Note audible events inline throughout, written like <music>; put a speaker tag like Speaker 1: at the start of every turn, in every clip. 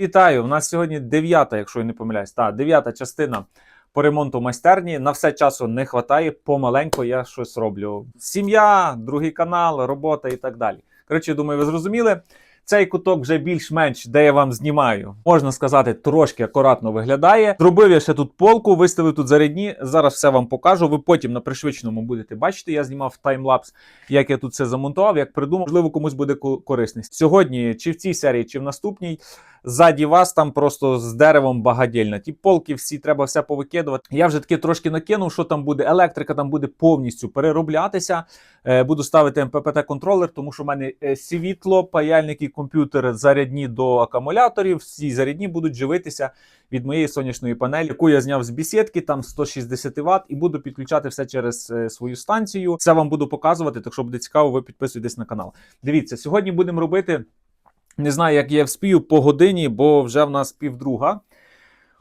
Speaker 1: Вітаю! У нас сьогодні дев'ята, якщо я не помиляюсь, та дев'ята частина по ремонту майстерні. На все часу не вистачає, помаленько я щось роблю. Сім'я, другий канал, робота і так далі. Коротше, думаю, ви зрозуміли. Цей куток вже більш-менш, де я вам знімаю, можна сказати, трошки акуратно виглядає. Зробив я ще тут полку, виставив тут зарядні. Зараз все вам покажу. Ви потім на пришвидшеному будете бачити. Я знімав таймлапс, як я тут це замонтував, як придумав. Можливо, комусь буде корисність. Сьогодні, чи в цій серії, чи в наступній, ззаді вас там просто з деревом багадільна. Ті полки всі треба все повикидувати. Я вже таки трошки накинув, що там буде. Електрика там буде повністю перероблятися. Е, Буду ставити МППТ-контролер, тому що в мене е, світло, паяльник комп'ютер зарядні до акумуляторів. Всі зарядні будуть живитися від моєї сонячної панелі, яку я зняв з бісідки, там 160 Вт, і буду підключати все через е, свою станцію. Це вам буду показувати. Так що буде цікаво, ви підписуйтесь на канал. Дивіться, сьогодні будемо робити. Не знаю, як я вспію по годині, бо вже в нас півдруга.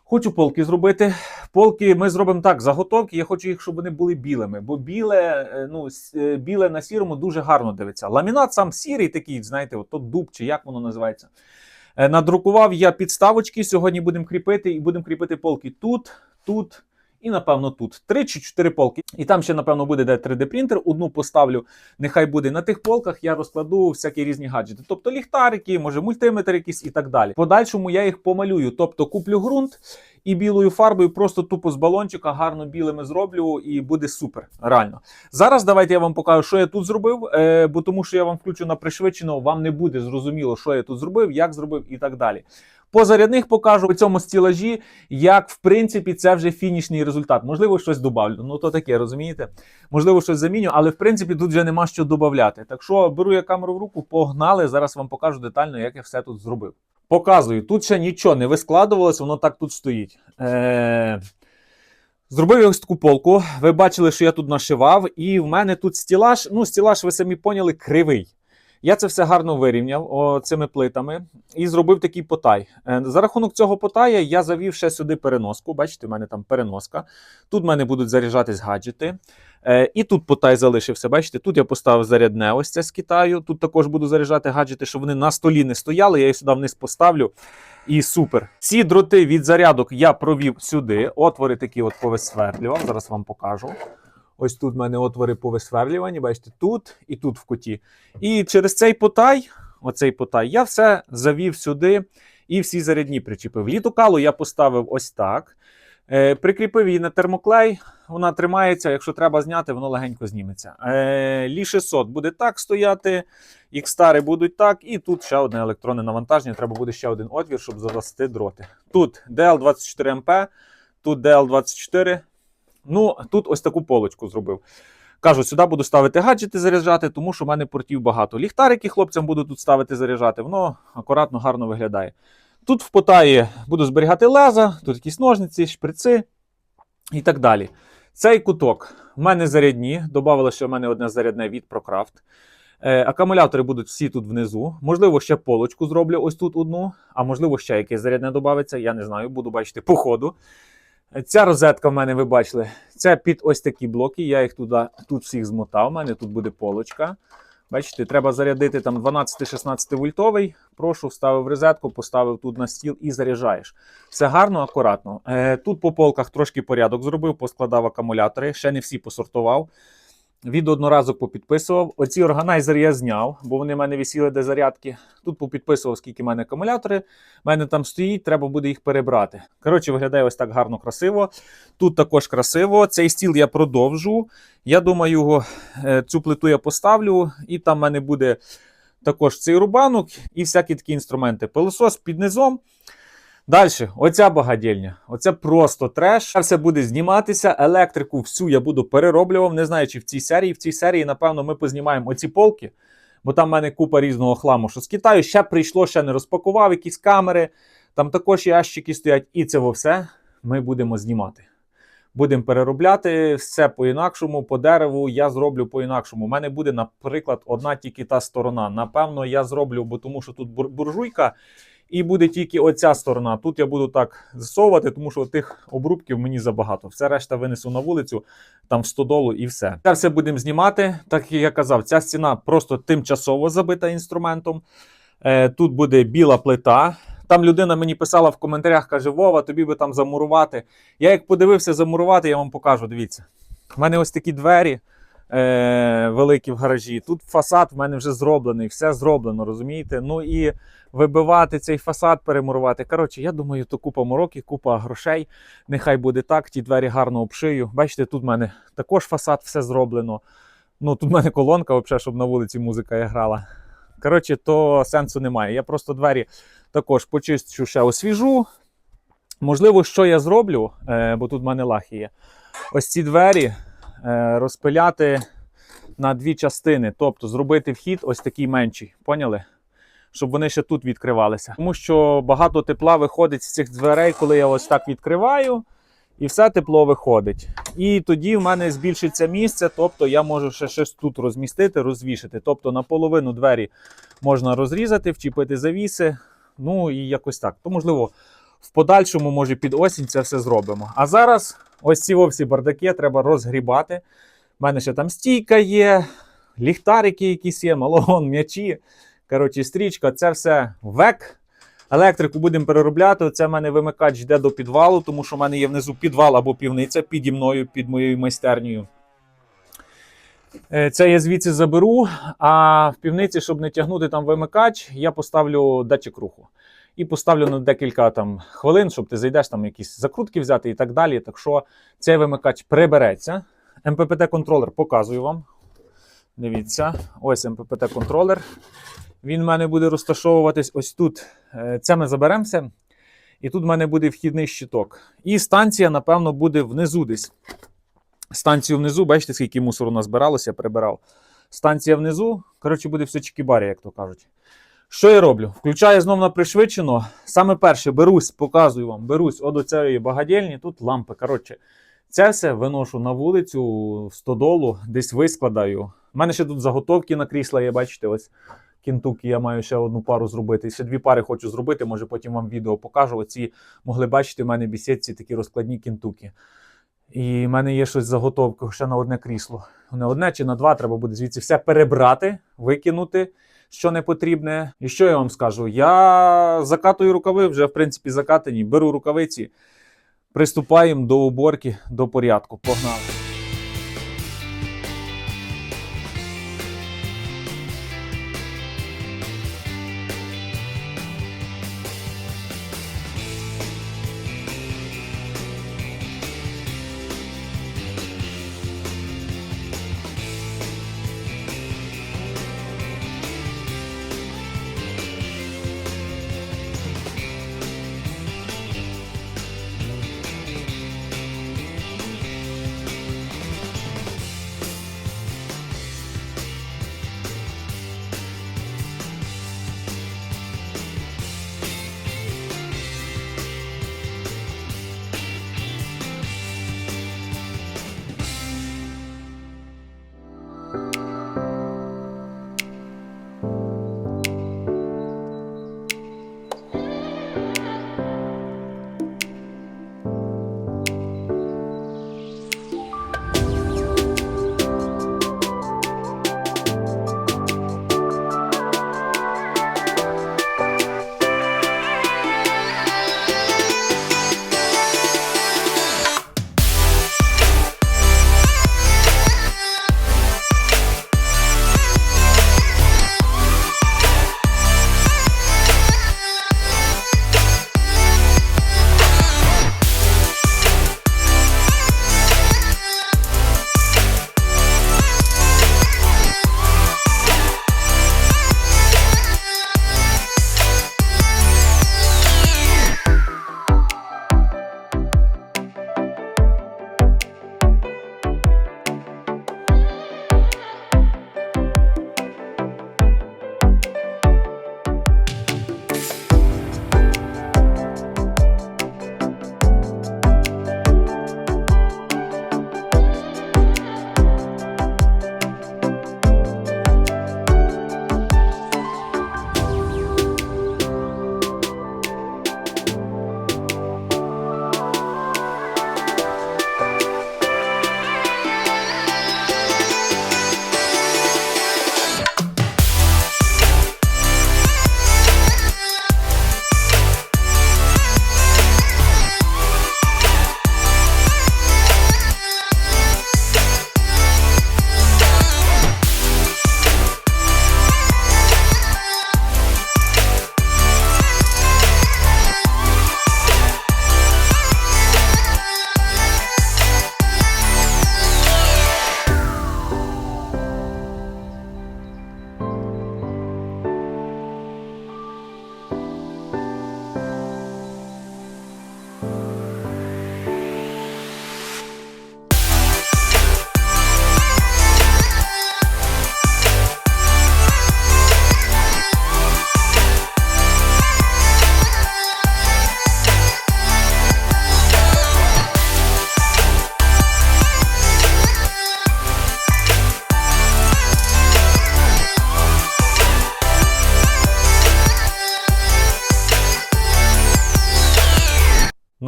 Speaker 1: Хочу полки зробити. Полки ми зробимо так, заготовки. Я хочу їх, щоб вони були білими, бо біле, е, ну, е, біле на сірому дуже гарно дивиться. Ламінат сам сірий, такий, знаєте, от, то дуб чи як воно називається. Е, Надрукував я підставочки. Сьогодні будемо кріпити, і будемо кріпити полки тут, тут і, напевно, тут. Три чи чотири полки. І там ще, напевно, буде де 3D принтер. Одну поставлю, нехай буде на тих полках. Я розкладу всякі різні гаджети. Тобто ліхтарики, може мультиметр якийсь і так далі. Подальшому я їх помалюю. Тобто куплю ґрунт і білою фарбою, просто тупо з балончика, гарно білими зроблю, і буде супер. Реально. Зараз давайте я вам покажу, що я тут зробив, е, бо тому що я вам включу на пришвидшено, вам не буде зрозуміло, що я тут зробив, як зробив і так далі. По зарядних покажу по цьому стілажі, як в принципі це вже фінішний результат. Можливо, щось добавлю. Ну то таке, розумієте? Можливо, щось заміню, але в принципі тут вже нема що додати. Так що беру я камеру в руку, погнали. Зараз вам покажу детально, як я все тут зробив. Показую, тут ще нічого не вискладувалось, воно так тут стоїть. Е- Зробив ось таку полку. Ви бачили, що я тут нашивав, і в мене тут стілаж. Ну, стілаж, ви самі поняли, кривий. Я це все гарно вирівняв цими плитами і зробив такий потай. Е, За рахунок цього потая я завів ще сюди переноску. Бачите, в мене там переноска. Тут в мене будуть заряджатись гаджети. Е, І тут потай залишився. Бачите, тут я поставив зарядне ось це з Китаю. Тут також буду заряджати гаджети, щоб вони на столі не стояли. Я їх сюди вниз поставлю. І супер. Ці дроти від зарядок я провів сюди. Отвори такі от повисверлював. Зараз вам покажу. Ось тут в мене отвори повисверлювані, бачите, тут і тут в куті. І через цей потай, оцей потай, я все завів сюди і всі зарядні причепив. Літокалу я поставив ось так. Е, прикріпив її на термоклей, вона тримається. Якщо треба зняти, воно легенько зніметься. Е, Лі 600 буде так стояти, X-стари будуть так, і тут ще одне електронне навантаження. Треба буде ще один отвір, щоб завести дроти. Тут DL24MP, тут DL24. Ну, тут ось таку полочку зробив. Кажу, сюди буду ставити гаджети заряджати, тому що в мене портів багато. Ліхтарики хлопцям буду тут ставити заряджати, воно акуратно, гарно виглядає. Тут в потаї буду зберігати леза, тут якісь ножниці, шприци і так далі. Цей куток в мене зарядні. Добавили, що в мене одне зарядне від ProCraft. Е, акумулятори будуть всі тут внизу. Можливо, ще полочку зроблю ось тут одну, а можливо, ще якесь зарядне додається. Я не знаю, буду бачити по ходу. Ця розетка в мене, ви бачили, це під ось такі блоки. Я їх туди, тут всіх змотав. У мене тут буде полочка. Бачите, треба зарядити там 12-16 вольтовий. Прошу, вставив розетку, поставив тут на стіл і заряджаєш. Все гарно, акуратно. Е, тут по полках трошки порядок зробив, поскладав акумулятори, ще не всі посортував. Від одноразок попідписував. Оці органайзери я зняв, бо вони в мене висіли де зарядки. Тут попідписував, скільки в мене акумулятори. В мене там стоїть, треба буде їх перебрати. Коротше, виглядає ось так гарно, красиво. Тут також красиво. Цей стіл я продовжу. Я думаю, е, цю плиту я поставлю, і там в мене буде також цей рубанок і всякі такі інструменти. Пилосос під низом. Далі, оця багадільня. Оце просто треш. Все буде зніматися. Електрику всю я буду перероблював. Не знаю, чи в цій серії. В цій серії, напевно, ми познімаємо оці полки, бо там в мене купа різного хламу, що з Китаю ще прийшло, ще не розпакував якісь камери. Там також ящики стоять, і це все ми будемо знімати. Будемо переробляти все по-інакшому, по дереву я зроблю по-інакшому. У мене буде, наприклад, одна тільки та сторона. Напевно, я зроблю, бо тому що тут бур- буржуйка, і буде тільки оця сторона. Тут я буду так засовувати, тому що тих обрубків мені забагато. Все решта винесу на вулицю, там в стодолу і все. Це все будемо знімати. Так як я казав, ця стіна просто тимчасово забита інструментом. Е, тут буде біла плита. Там людина мені писала в коментарях, каже: Вова, тобі би там замурувати. Я як подивився замурувати, я вам покажу. Дивіться. У мене ось такі двері е, великі в гаражі. Тут фасад в мене вже зроблений, все зроблено, розумієте? Ну і вибивати цей фасад, перемурувати. Коротше, я думаю, то купа мороки, купа грошей. Нехай буде так, ті двері гарно обшию. Бачите, тут в мене також фасад, все зроблено. Ну, тут в мене колонка, взагалі, щоб на вулиці музика грала. Коротше, то сенсу немає. Я просто двері також почищу, ще освіжу. Можливо, що я зроблю, е, бо тут в мене лахи є. Ось ці двері розпиляти на дві частини, тобто зробити вхід ось такий менший. Поняли? Щоб вони ще тут відкривалися. Тому що багато тепла виходить з цих дверей, коли я ось так відкриваю, і все тепло виходить. І тоді в мене збільшиться місце, тобто я можу ще щось тут розмістити, розвішити. Тобто наполовину двері можна розрізати, вчепити завіси. Ну і якось так. То можливо. В подальшому, може, під осінь це все зробимо. А зараз ось ці всі бардаки треба розгрібати. У мене ще там стійка є, ліхтарики якісь є, малогон, <laughs> м'ячі. Коротше, стрічка, це все век. Електрику будемо переробляти. Це в мене вимикач йде до підвалу, тому що в мене є внизу підвал або півниця піді мною, під моєю майстернею. Е, Це я звідси заберу. А в півниці, щоб не тягнути там вимикач, я поставлю датчик руху. І поставлю на декілька там хвилин, щоб ти зайдеш там якісь закрутки взяти і так далі. Так що цей вимикач прибереться. МППТ-контролер показую вам. Дивіться, ось МППТ-контролер. Він в мене буде розташовуватись ось тут. Е, Це ми заберемося. І тут в мене буде вхідний щиток. І станція, напевно, буде внизу десь. Станцію внизу, бачите, скільки мусору назбиралося, я прибирав. Станція внизу, коротше, буде все чекібарі, як то кажуть. Що я роблю? Включаю знов на пришвидшено. Саме перше берусь, показую вам, берусь от до цієї багадільні, тут лампи. Коротше, це все виношу на вулицю, в стодолу, десь вискладаю. У мене ще тут заготовки на крісла, є, бачите, ось кінтуки. Я маю ще одну пару зробити. Ще дві пари хочу зробити, може потім вам відео покажу. Оці могли бачити, в мене бісідці такі розкладні кінтуки. І в мене є щось заготовки ще на одне крісло. Не одне чи на два треба буде звідси все перебрати, викинути, що не потрібне. І що я вам скажу? Я закатую рукави, вже в принципі закатані. Беру рукавиці, приступаємо до уборки, до порядку. Погнали.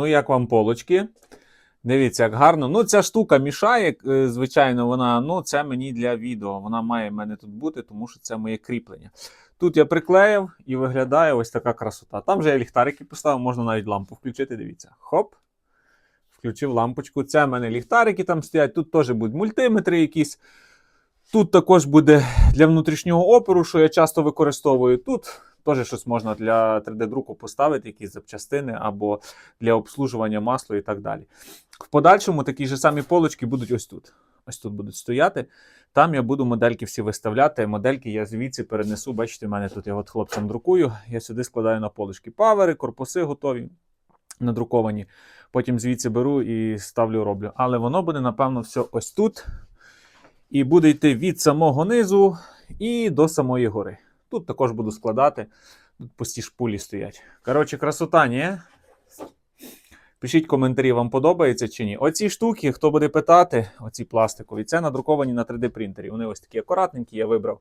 Speaker 1: Ну, як вам полочки? Дивіться, як гарно. Ну, ця штука мішає, е, звичайно, вона, ну, це мені для відео. Вона має в мене тут бути, тому що це моє кріплення. Тут я приклеїв і виглядає ось така красота. Там вже я ліхтарики поставив, можна навіть лампу включити. Дивіться. Хоп. Включив лампочку. Це в мене ліхтарики там стоять. Тут теж будуть мультиметри якісь. Тут також буде для внутрішнього опору, що я часто використовую. Тут теж щось можна для 3D-друку поставити, якісь запчастини або для обслужування масла і так далі. В подальшому такі ж самі полочки будуть ось тут. Ось тут будуть стояти. Там я буду модельки всі виставляти. Модельки я звідси перенесу. Бачите, в мене тут я от хлопцям друкую. Я сюди складаю на полочки павери, корпуси готові, надруковані. Потім звідси беру і ставлю, роблю. Але воно буде, напевно, все ось тут. І буде йти від самого низу і до самої гори. Тут також буду складати. Тут пусті шпулі стоять. Коротше, красота, ні? Пишіть коментарі, вам подобається чи ні. Оці штуки, хто буде питати, оці пластикові, це надруковані на 3D принтері. Вони ось такі акуратненькі, я вибрав.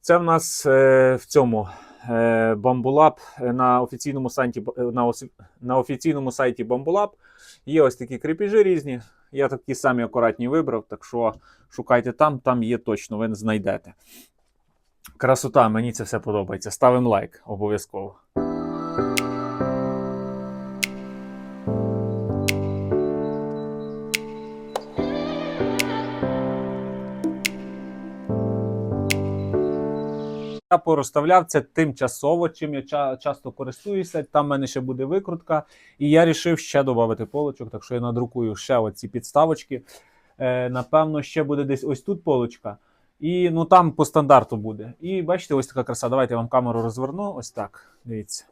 Speaker 1: Це в нас е, в цьому е, Bambulab е, на офіційному сайті е, на, на офіційному сайті Bambulab. Є ось такі кріпіжі різні. Я такі самі акуратні вибрав, так що шукайте там, там є точно, ви знайдете. Красота, мені це все подобається. Ставимо лайк обов'язково. Я порозставляв це тимчасово, чим я ча- часто користуюся. Там в мене ще буде викрутка. І я вирішив ще додати полочок, так що я надрукую ще оці підставочки. Е, напевно, ще буде десь ось тут полочка. І ну там по стандарту буде. І бачите, ось така краса. Давайте я вам камеру розверну. Ось так. Дивіться.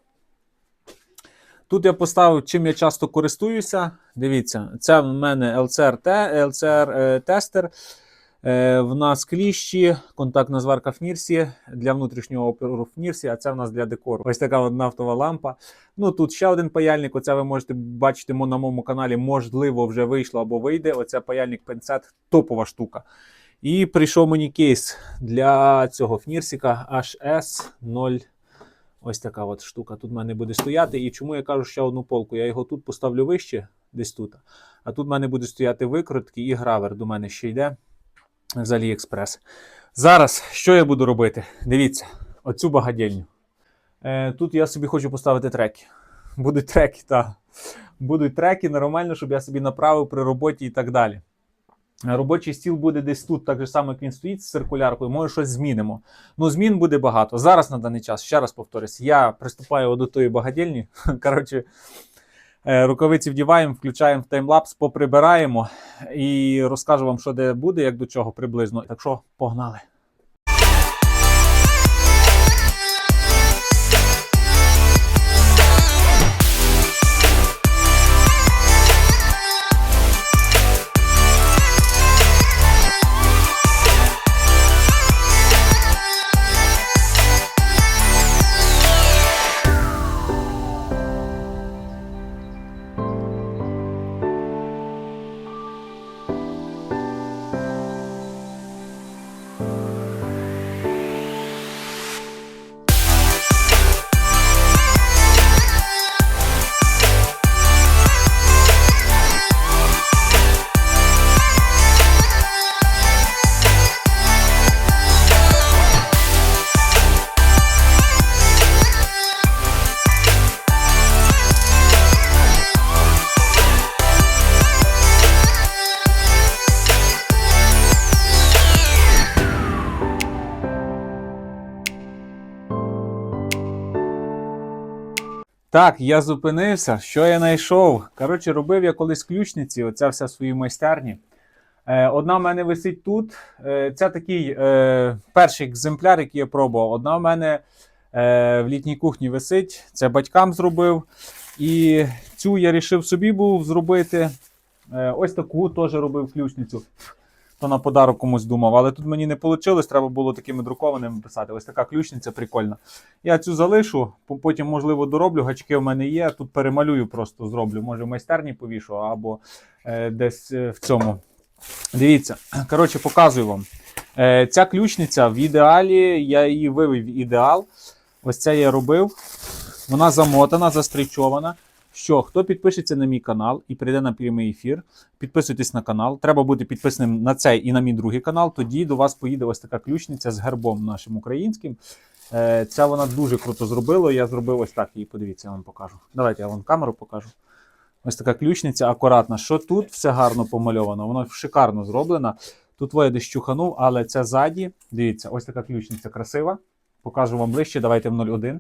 Speaker 1: Тут я поставив, чим я часто користуюся. Дивіться, це в мене LCR, LCR е, тестер. Е, в нас кліщі, контактна зварка Фнірсі для внутрішнього опору Фнірсі, а це в нас для декору. Ось така от нафтова лампа. Ну тут ще один паяльник. Оце ви можете бачити на моєму каналі. Можливо, вже вийшло або вийде. Оце паяльник пенсет, топова штука. І прийшов мені кейс для цього Фнірсіка HS0. Ось така от штука. Тут в мене буде стояти. І чому я кажу ще одну полку? Я його тут поставлю вище, десь тут. А тут в мене буде стояти викрутки і гравер до мене ще йде з AliExpress. Зараз що я буду робити? Дивіться, оцю багадільню. Е, тут я собі хочу поставити треки. Будуть треки, так. Будуть треки нормально, щоб я собі направив при роботі і так далі. Робочий стіл буде десь тут, так же само, як він стоїть з циркуляркою, може щось змінимо. Ну, змін буде багато. Зараз на даний час, ще раз повторюсь, я приступаю до тої багадільні. <laughs> Коротше, е, рукавиці вдіваємо, включаємо в таймлапс, поприбираємо і розкажу вам, що де буде, як до чого приблизно. Так що погнали. Так, я зупинився. Що я знайшов? Коротше, робив я колись ключниці, оця вся в своїй майстерні. Е, одна в мене висить тут. Е, це такий е, перший екземпляр, який я пробував. Одна в мене в літній кухні висить. Це батькам зробив. І цю я вирішив собі був зробити. Ось таку теж робив ключницю. То на подарок комусь думав, але тут мені не вийшло, треба було такими друкованими писати. Ось така ключниця прикольна. Я цю залишу, потім, можливо, дороблю. Гачки в мене є. Тут перемалюю, просто зроблю. Може, в майстерні повішу або е, десь е, в цьому. Дивіться, <clears throat> коротше, показую вам. Е, ця ключниця в ідеалі, я її вивів ідеал. Ось це я робив. Вона замотана, застрічована. Що хто підпишеться на мій канал і прийде на прямий ефір, підписуйтесь на канал. Треба бути підписаним на цей і на мій другий канал. Тоді до вас поїде ось така ключниця з гербом нашим українським. Е, Ця вона дуже круто зробила. Я зробив ось так її. Подивіться, я вам покажу. Давайте я вам камеру покажу. Ось така ключниця акуратна. Що тут все гарно помальовано, воно шикарно зроблено. Тут я десь чуханув, але це ззаді. Дивіться, ось така ключниця красива. Покажу вам ближче. Давайте в 0,1.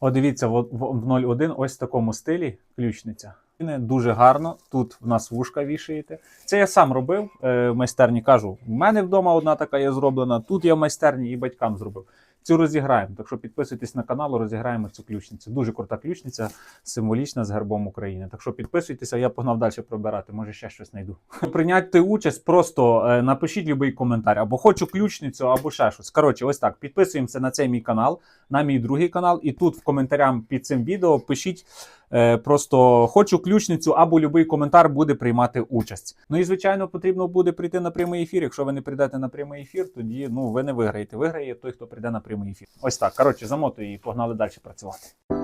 Speaker 1: О, дивіться, в, в, в 0,1 ось в такому стилі ключниця. Дуже гарно. Тут в нас вушка вішаєте. Це я сам робив е, в майстерні. Кажу, в мене вдома одна така є зроблена. Тут я в майстерні і батькам зробив. Цю розіграємо. Так що підписуйтесь на канал, розіграємо цю ключницю. Дуже крута ключниця, символічна з гербом України. Так що підписуйтеся, я погнав далі пробирати. Може ще щось знайду. <laughs> Прийняти участь, просто е, напишіть будь-який коментар, або хочу ключницю, або ще щось. Коротше, ось так. Підписуємося на цей мій канал, на мій другий канал, і тут в коментарях під цим відео пишіть. Е, Просто хочу ключницю або будь-який коментар буде приймати участь. Ну і звичайно, потрібно буде прийти на прямий ефір. Якщо ви не прийдете на прямий ефір, тоді ну ви не виграєте. Виграє той, хто прийде на прямий ефір. Ось так. Коротше, замотую і погнали далі працювати.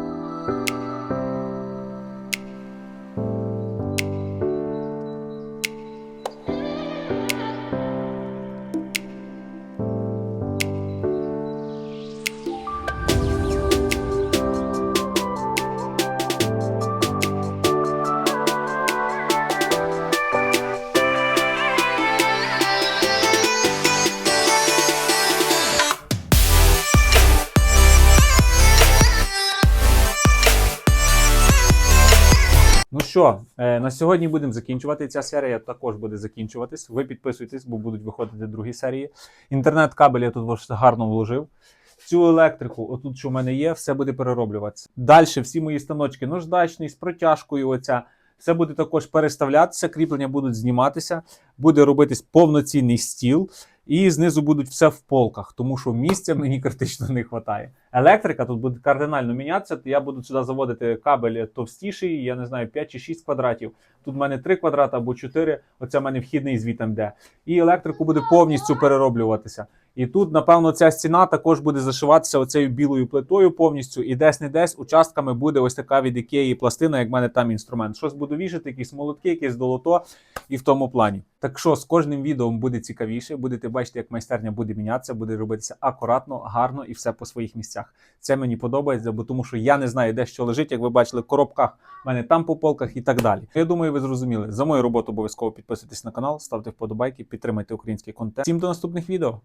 Speaker 1: Що, е, на сьогодні будемо закінчувати. Ця серія також буде закінчуватись. Ви підписуйтесь, бо будуть виходити другі серії. Інтернет-кабель я тут гарно вложив. Цю електрику, отут, що в мене є, все буде перероблюватися. Далі всі мої станочки наждачні, з протяжкою. Оця. Все буде також переставлятися, кріплення будуть зніматися, буде робитись повноцінний стіл, і знизу будуть все в полках, тому що місця мені критично не вистачає. Електрика тут буде кардинально мінятися. Я буду сюди заводити кабель товстіший, я не знаю, 5 чи 6 квадратів. Тут в мене 3 квадрати або 4, Оце в мене вхідний звітом йде. І електрику буде повністю перероблюватися. І тут, напевно, ця стіна також буде зашиватися оцею білою плитою повністю, і десь не десь участками буде ось така від ікеї пластина, як в мене там інструмент. Щось буду вішати, якісь молотки, якесь долото і в тому плані. Так що з кожним відео буде цікавіше, будете бачити, як майстерня буде мінятися, буде робитися акуратно, гарно і все по своїх місцях. Це мені подобається, бо тому що я не знаю, де що лежить, як ви бачили, в коробках в мене там по полках і так далі. Я думаю, ви зрозуміли. За мою роботу обов'язково підписуйтесь на канал, ставте вподобайки, підтримайте український контент. Всім до наступних відео.